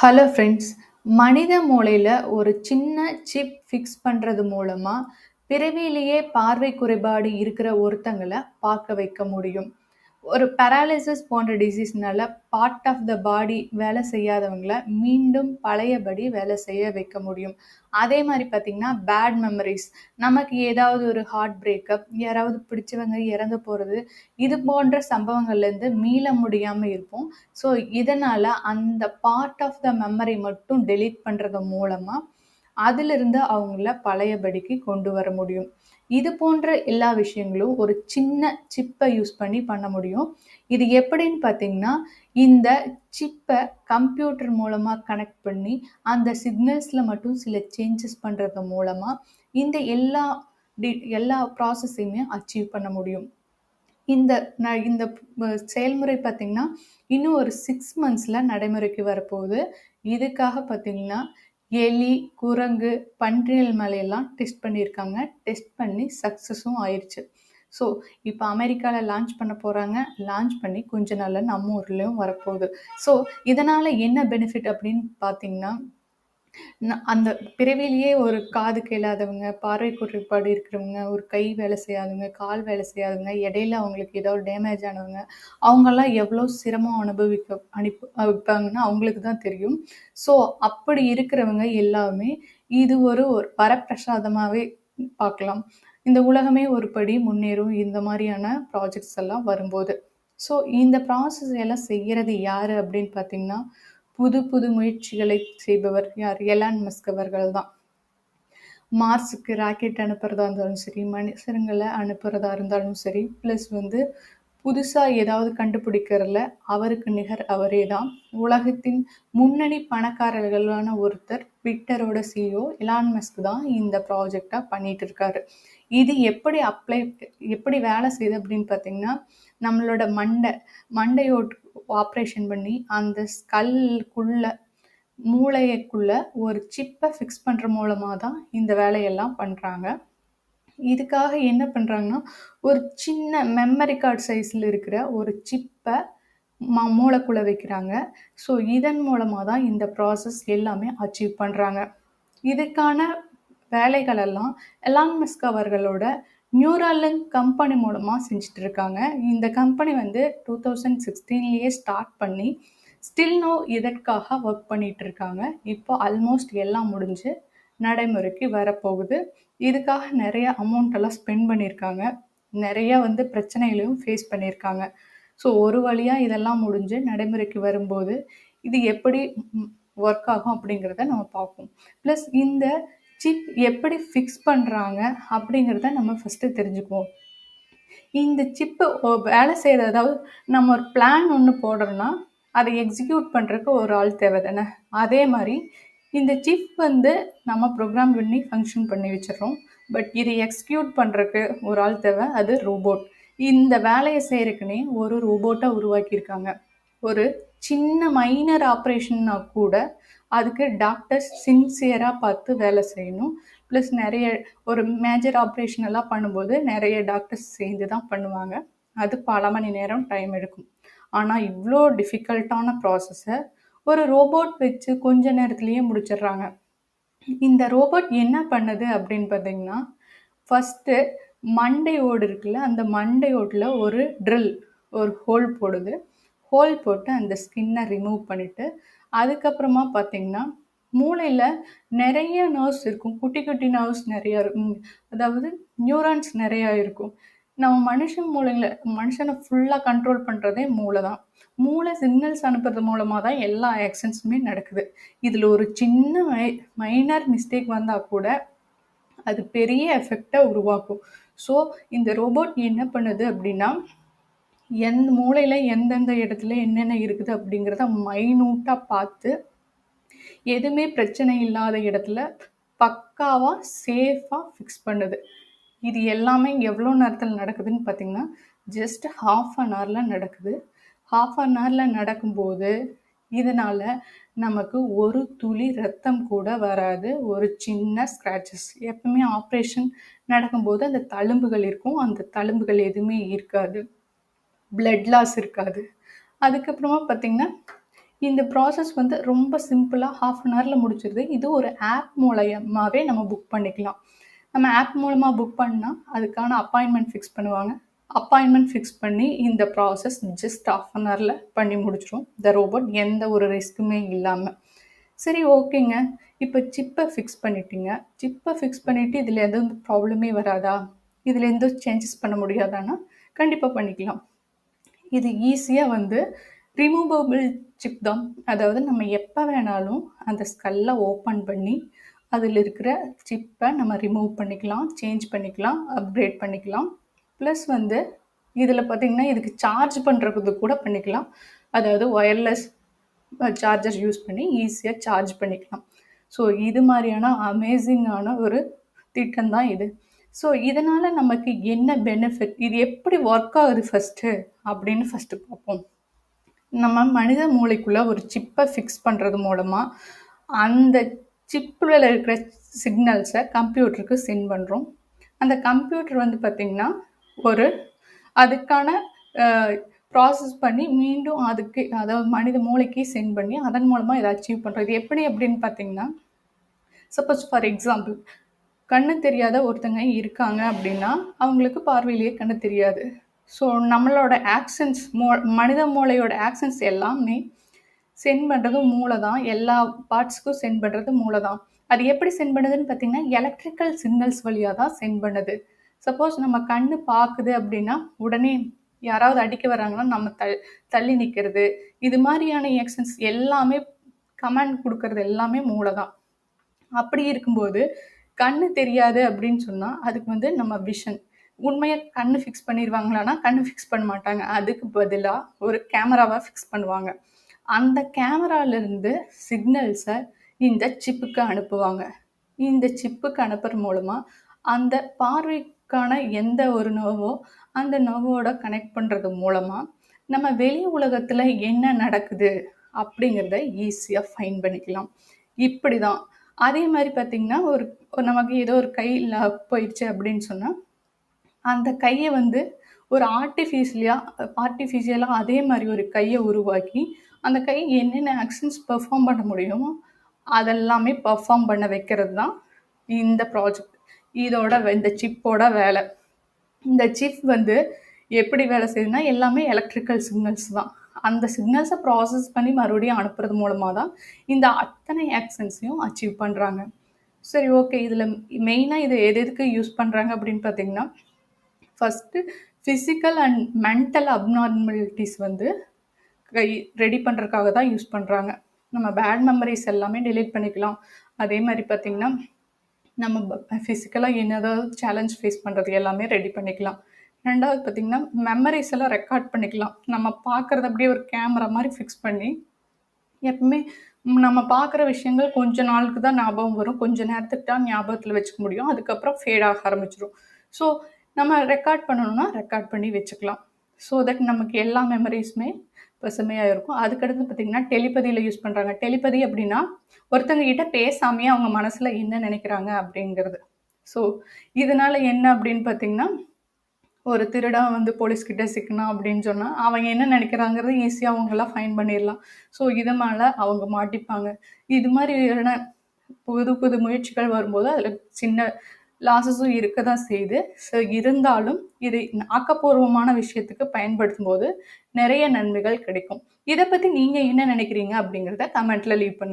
Hello friends மனித மூளையில் ஒரு சின்ன சிப் ஃபிக்ஸ் பண்ணுறது மூலமாக பிறவியிலேயே பார்வை குறைபாடு இருக்கிற ஒருத்தங்களை பார்க்க வைக்க முடியும். ஒரு பேராலிசிஸ் போன்ற டிசீஸ்னால பார்ட் ஆஃப் த பாடி வேலை செய்யாதவங்கள மீண்டும் பழையபடி வேலை செய்ய வைக்க முடியும். அதே மாதிரி பார்த்திங்கன்னா பேட் மெமரிஸ் நமக்கு ஏதாவது ஒரு ஹார்ட் பிரேக்கப் யாராவது பிடிச்சவங்க இறந்து போகிறது இது போன்ற சம்பவங்கள்லேருந்து மீள முடியாமல் இருப்போம். ஸோ இதனால் அந்த பார்ட் ஆஃப் த மெமரி மட்டும் டெலீட் பண்ணுறது மூலமாக அதிலிருந்து அவங்கள பழையபடிக்கு கொண்டு வர முடியும். இது போன்ற எல்லா விஷயங்களும் ஒரு சின்ன சிப்பை யூஸ் பண்ணி பண்ண முடியும். இது எப்படின்னு பார்த்தீங்கன்னா இந்த சிப்பை கம்ப்யூட்டர் மூலமாக கனெக்ட் பண்ணி அந்த சிக்னல்ஸில் மட்டும் சில சேஞ்சஸ் பண்ணுறது மூலமாக இந்த எல்லா டி எல்லா ப்ராசஸையுமே அச்சீவ் பண்ண முடியும். இந்த நான் இந்த செயல்முறை பார்த்திங்கன்னா இன்னும் ஒரு சிக்ஸ் மந்த்ஸில் நடைமுறைக்கு வரப்போகுது. இதுக்காக பார்த்திங்கன்னா எலி குரங்கு பன்றியல் மேலையெல்லாம் டெஸ்ட் பண்ணியிருக்காங்க. டெஸ்ட் பண்ணி சக்ஸஸும் ஆயிடுச்சு ஸோ இப்போ அமெரிக்காவில் லான்ச் பண்ண போகிறாங்க லான்ச் பண்ணி கொஞ்ச நாளில் நம்ம ஊர்லேயும் வரப்போகுது. ஸோ இதனால் என்ன பெனிஃபிட் அப்படின்னு பார்த்தீங்கன்னா ந- அந்த பிறவிலேயே ஒரு காது கேளாதவங்க பார்வை குறைபாடு இருக்கிறவங்க ஒரு கை வேலை செய்யாதவங்க கால் வேலை செய்யாதவங்க இடையில அவங்களுக்கு ஏதாவது டேமேஜ் ஆனவங்க அவங்கெல்லாம் எவ்வளோ சிரமம் அனுபவிக்க அனுப்பி வைப்பாங்கன்னு அவங்களுக்கு தான் தெரியும். ஸோ அப்படி இருக்கிறவங்க எல்லாமே இது ஒரு ஒரு வரப்பிரசாதமாகவே பார்க்கலாம். இந்த உலகமே ஒரு படி முன்னேறும் இந்த மாதிரியான ப்ராஜெக்ட்ஸ் எல்லாம் வரும்போது. ஸோ இந்த ப்ராசஸ் எல்லாம் செய்கிறது யார் அப்படின்னு பார்த்தீங்கன்னா புது புது முயற்சிகளை செய்பவர் யார்? எலான் மஸ்க் அவர்கள் தான் மார்ஸுக்கு ராக்கெட் அனுப்புறதா இருந்தாலும் சரி மனுஷங்களை அனுப்புறதா இருந்தாலும் சரி ப்ளஸ் வந்து புதுசாக ஏதாவது கண்டுபிடிக்கிறதுல அவருக்கு நிகர் அவரே தான் உலகத்தின் முன்னணி பணக்காரர்களான ஒருத்தர் ட்விட்டரோட சிஇஓ எலான் மஸ்க் தான் இந்த ப்ராஜெக்டை பண்ணிட்டு இருக்காரு இது எப்படி அப்ளை எப்படி வேலை செய்யுது அப்படின்னு பார்த்தீங்கன்னா நம்மளோட மண்டை மண்டையோட் ஆப்ரேஷன் பண்ணி அந்த ஸ்கல்லுக்குள்ள மூளையக்குள்ள ஒரு சிப்பை ஃபிக்ஸ் பண்ணுற மூலமாக தான் இந்த வேலையெல்லாம் பண்ணுறாங்க இதுக்காக என்ன பண்ணுறாங்கன்னா ஒரு சின்ன மெமரி கார்டு சைஸில் இருக்கிற ஒரு சிப்பை ம மூளைக்குள்ளே வைக்கிறாங்க. ஸோ இதன் மூலமாக தான் இந்த ப்ராசஸ் எல்லாமே அச்சீவ் பண்ணுறாங்க இதுக்கான வேலைகளெல்லாம் எலான் மஸ்க் அவர்களோட நியூராலிங்க் கம்பெனி மூலமாக செஞ்சுட்டு இருக்காங்க இந்த கம்பெனி வந்து டூ தௌசண்ட் சிக்ஸ்டீன்லேயே ஸ்டார்ட் பண்ணி ஸ்டில் நோ இதற்காக ஒர்க் பண்ணிட்டு இருக்காங்க இப்போ ஆல்மோஸ்ட் எல்லாம் முடிஞ்சு நடைமுறைக்கு வரப்போகுது. இதுக்காக நிறைய அமௌண்ட் எல்லாம் ஸ்பெண்ட் பண்ணியிருக்காங்க. நிறைய வந்து பிரச்சனைகளையும் ஃபேஸ் பண்ணியிருக்காங்க. ஸோ ஒரு வழியாக இதெல்லாம் முடிஞ்சு நடைமுறைக்கு வரும்போது இது எப்படி ஒர்க் ஆகும் அப்படிங்கிறத நம்ம பார்ப்போம். ப்ளஸ் இந்த சிப் எப்படி ஃபிக்ஸ் பண்ணுறாங்க அப்படிங்கிறத நம்ம ஃபஸ்ட்டு தெரிஞ்சுக்குவோம். இந்த சிப்பு வேலை செய்கிற அதாவது நம்ம ஒரு பிளான் ஒன்று போடுறோன்னா அதை எக்ஸிக்யூட் பண்ணுறதுக்கு ஒரு ஆள் தேவை தானே அதே மாதிரி இந்த சிப் வந்து நம்ம ப்ரோக்ராம் பண்ணி ஃபங்க்ஷன் பண்ணி வச்சிடுறோம். பட் இதை எக்ஸிக்யூட் பண்ணுறதுக்கு ஒரு ஆள் தேவை அது ரோபோட் இந்த வேலையை செய்கிறக்குனே ஒரு ரோபோட்டை உருவாக்கியிருக்காங்க. ஒரு சின்ன மைனர் ஆப்ரேஷன்னா கூட அதுக்கு டாக்டர்ஸ் சின்சியராக பார்த்து வேலை செய்யணும். ப்ளஸ் நிறைய ஒரு மேஜர் ஆப்ரேஷன் எல்லாம் பண்ணும்போது நிறைய டாக்டர்ஸ் சேர்ந்து தான் பண்ணுவாங்க. அது பல மணி நேரம் டைம் எடுக்கும். ஆனால் இவ்வளோ டிஃபிகல்ட்டான ப்ராசஸை ஒரு ரோபோட் வச்சு கொஞ்ச நேரத்துலேயே முடிச்சிடுறாங்க. இந்த ரோபோட் என்ன பண்ணுது அப்படின்னு பார்த்தீங்கன்னா ஃபஸ்ட்டு மண்டை ஓடு இருக்குல்ல அந்த மண்டை ஓட்டில் ஒரு ட்ரில் ஒரு ஹோல் போடுது. ஹோல் போட்டு அந்த ஸ்கின்னை ரிமூவ் பண்ணிவிட்டு அதுக்கப்புறமா பார்த்தீங்கன்னா மூளையில் நிறைய நர்வ்ஸ் இருக்கும். குட்டி குட்டி நர்வ்ஸ் நிறையா இருக்கும். அதாவது நியூரான்ஸ் நிறையா இருக்கும். நம்ம மனுஷன் மூளையில் மனுஷனை ஃபுல்லாக கண்ட்ரோல் பண்ணுறதே மூளை தான். மூளை சிக்னல்ஸ் அனுப்புறது மூலமாக தான் எல்லா ஆக்ஷன்ஸுமே நடக்குது. இதில் ஒரு சின்ன மை மைனர் மிஸ்டேக் வந்தால் கூட அது பெரிய எஃபெக்டை உருவாக்கும். ஸோ இந்த ரோபோட் என்ன பண்ணுது அப்படின்னா எந்த மூளையில் எந்தெந்த இடத்துல என்னென்ன இருக்குது அப்படிங்கிறத மைனூட்டாக பார்த்து எதுவுமே பிரச்சனை இல்லாத இடத்துல பக்காவாக சேஃபாக ஃபிக்ஸ் பண்ணுது. இது எல்லாமே எவ்வளோ நேரத்தில் நடக்குதுன்னு பார்த்தீங்கன்னா ஜஸ்ட் ஹாஃப் அன் ஹவரில் நடக்குது. ஹாஃப் அன் ஹவரில் நடக்கும்போது இதனால் நமக்கு ஒரு துளி ரத்தம் கூட வராது. ஒரு சின்ன ஸ்க்ராச்சஸ் எப்பவுமே ஆப்ரேஷன் நடக்கும்போது அந்த தழும்புகள் இருக்கும். அந்த தழும்புகள் எதுவுமே இருக்காது. பிளட் லாஸ் இருக்காது. அதுக்கப்புறமா பார்த்திங்கன்னா இந்த ப்ராசஸ் வந்து ரொம்ப சிம்பிளாக ஹாஃப் அன் ஹவரில் முடிச்சிருது. இது ஒரு ஆப் மூலயமாவே நம்ம புக் பண்ணிக்கலாம். நம்ம ஆப் மூலமாக புக் பண்ணால் அதுக்கான அப்பாயின்மெண்ட் ஃபிக்ஸ் பண்ணுவாங்க. அப்பாயின்மெண்ட் ஃபிக்ஸ் பண்ணி இந்த ப்ராசஸ் ஜஸ்ட் ஆஃப் அன் ஹவரில் பண்ணி முடிச்சிடும் த ரோபோட் எந்த ஒரு ரிஸ்க்குமே இல்லாமல் சரி ஓகேங்க. இப்போ சிப்பை ஃபிக்ஸ் பண்ணிட்டீங்க. சிப்பை ஃபிக்ஸ் பண்ணிவிட்டு இதில் எதுவும் ப்ராப்ளமே வராதா? இதில் எந்த சேஞ்சஸ் பண்ண முடியாதான்னா கண்டிப்பாக பண்ணிக்கலாம். இது ஈஸியாக வந்து ரிமூவபிள் சிப் தான். அதாவது நம்ம எப்போ வேணாலும் அந்த ஸ்கல்லை ஓப்பன் பண்ணி அதில் இருக்கிற சிப்பை நம்ம ரிமூவ் பண்ணிக்கலாம் சேஞ்ச் பண்ணிக்கலாம் அப்கிரேட் பண்ணிக்கலாம். ப்ளஸ் வந்து இதில் பார்த்திங்கன்னா இதுக்கு சார்ஜ் பண்ணுறது கூட பண்ணிக்கலாம். அதாவது ஒயர்லெஸ் சார்ஜர் யூஸ் பண்ணி ஈஸியாக சார்ஜ் பண்ணிக்கலாம். ஸோ இது மாதிரியான அமேசிங்கான ஒரு திட்டம் தான் இது. ஸோ இதனால் நமக்கு என்ன பெனிஃபிட் இது எப்படி ஒர்க் ஆகுது ஃபஸ்ட்டு அப்படின்னு ஃபஸ்ட்டு பார்ப்போம். நம்ம மனித மூளைக்குள்ளே ஒரு சிப்பை ஃபிக்ஸ் பண்ணுறது மூலமாக அந்த சிப்பில் இருக்கிற சிக்னல்ஸை கம்ப்யூட்டருக்கு சென்ட் பண்ணுறோம் அந்த கம்ப்யூட்டர் வந்து பார்த்திங்கன்னா ஒரு அதுக்கான ப்ராசஸ் பண்ணி மீண்டும் அதுக்கு அதாவது மனித மூளைக்கு சென்ட் பண்ணி அதன் மூலமாக இதை அச்சீவ் பண்ணுறது எப்படி அப்படின்னு பார்த்தீங்கன்னா சப்போஸ் ஃபார் எக்ஸாம்பிள் கண்ணு தெரியாத ஒருத்தங்க இருக்காங்க அப்படின்னா அவங்களுக்கு பார்வையிலேயே கண்ணு தெரியாது. ஸோ நம்மளோட ஆக்ஷன்ஸ் மோ மனித மூளையோட ஆக்ஷன்ஸ் எல்லாமே சென்ட் பண்ணுறது மூளை தான் எல்லா பார்ட்ஸ்க்கும் சென்ட் பண்ணுறது மூளை தான் அது எப்படி சென்ட் பண்ணுதுன்னு பார்த்தீங்கன்னா எலக்ட்ரிக்கல் சிக்னல்ஸ் வழியாக தான் சென்ட் பண்ணுது. சப்போஸ் நம்ம கண்ணு பார்க்குது அப்படின்னா உடனே யாராவது அடிக்க வராங்கன்னா நம்ம த தள்ளி நிற்கிறது இது மாதிரியான ஆக்ஷன்ஸ் எல்லாமே கமெண்ட் கொடுக்கறது எல்லாமே மூளை தான் அப்படி இருக்கும்போது கண்ணு தெரியாது அப்படின்னு சொன்னால் அதுக்கு வந்து நம்ம விஷன் உண்மையாக கண்ணு ஃபிக்ஸ் பண்ணிடுவாங்களான்னா கண்ணு ஃபிக்ஸ் பண்ண மாட்டாங்க. அதுக்கு பதிலாக ஒரு கேமராவை ஃபிக்ஸ் பண்ணுவாங்க. அந்த கேமராலேருந்து சிக்னல்ஸை இந்த சிப்புக்கு அனுப்புவாங்க. இந்த சிப்புக்கு அனுப்புற மூலமாக அந்த பார்வைக்கான எந்த ஒரு நோவோ அந்த நோவோட கனெக்ட் பண்ணுறது மூலமாக நம்ம வெளி உலகத்தில் என்ன நடக்குது அப்படிங்கிறத ஈஸியாக ஃபைன் பண்ணிக்கலாம். இப்படி தான் அதே மாதிரி பார்த்திங்கன்னா ஒரு நமக்கு ஏதோ ஒரு கையில் போயிடுச்சு அப்படின்னு சொன்னால் அந்த கையை வந்து ஒரு ஆர்டிஃபிஷியலாக ஆர்டிஃபிஷியலாக அதே மாதிரி ஒரு கையை உருவாக்கி அந்த கை என்னென்ன ஆக்ஷன்ஸ் பெர்ஃபார்ம் பண்ண முடியுமோ அதெல்லாமே பெர்ஃபார்ம் பண்ண வைக்கிறது தான் இந்த ப்ராஜெக்ட் இதோட இந்த சிப்போட வேலை. இந்த சிப் வந்து எப்படி வேலை செய்யுதுன்னா எல்லாமே எலக்ட்ரிக்கல் சிக்னல்ஸ் தான். அந்த சிக்னல்ஸை ப்ராசஸ் பண்ணி மறுபடியும் அனுப்புறது மூலமாக தான் இந்த அத்தனை ஆக்ஷன்ஸையும் அச்சீவ் பண்ணுறாங்க சரி ஓகே இதில் மெயினாக இது எது எதுக்கு யூஸ் பண்ணுறாங்க அப்படின்னு பார்த்தீங்கன்னா first physical and mental abnormalities வந்து கை ரெடி பண்ணுறதுக்காக தான் யூஸ் பண்ணுறாங்க நம்ம பேட் மெமரிஸ் எல்லாமே டிலீட் பண்ணிக்கலாம். அதே மாதிரி பார்த்திங்கன்னா நம்ம ஃபிசிக்கலாக என்னதாவது சேலஞ்ச் ஃபேஸ் பண்ணுறது எல்லாமே ரெடி பண்ணிக்கலாம். ரெண்டாவது பார்த்திங்கன்னா மெமரிஸ் எல்லாம் ரெக்கார்ட் பண்ணிக்கலாம். நம்ம பார்க்குறது அப்படியே ஒரு கேமரா மாதிரி ஃபிக்ஸ் பண்ணி எப்பவுமே நம்ம பார்க்குற விஷயங்கள் கொஞ்ச நாளுக்கு தான் ஞாபகம் வரும். கொஞ்ச நேரத்துக்கு தான் ஞாபகத்தில் வச்சுக்க முடியும். அதுக்கப்புறம் ஃபேட் ஆக ஆரம்பிச்சிடும் ஸோ நம்ம ரெக்கார்ட் பண்ணணும்னா ரெக்கார்ட் பண்ணி வச்சுக்கலாம். ஸோ தட் நமக்கு எல்லா மெமரிஸுமே பசுமையாக இருக்கும். அதுக்கடுத்து பார்த்திங்கன்னா டெலிபதியில் யூஸ் பண்ணுறாங்க டெலிபதி அப்படின்னா ஒருத்தங்க கிட்ட பேசாமையே அவங்க மனசில் என்ன நினைக்கிறாங்க அப்படிங்கிறது. ஸோ இதனால் என்ன அப்படின்னு பார்த்திங்கன்னா ஒரு திருடன் வந்து போலீஸ்கிட்ட சிக்கினான் அப்படின்னு சொன்னால் அவங்க என்ன நினைக்கிறாங்கிறது ஈஸியாக அவங்களாம் ஃபைன் பண்ணிடலாம். ஸோ இது மேலே அவங்க மாட்டிப்பாங்க. இது மாதிரியான புது புது முயற்சிகள் வரும்போது அதில் சின்ன லாசஸும் இருக்க தான் செய்யுது. ஸோ இருந்தாலும் இதை ஆக்கப்பூர்வமான விஷயத்துக்கு பயன்படுத்தும் போது நிறைய நன்மைகள் கிடைக்கும். இதை பற்றி நீங்கள் என்ன நினைக்கிறீங்க அப்படிங்கிறத கமெண்ட்டில் லீவ் பண்ணுங்கள்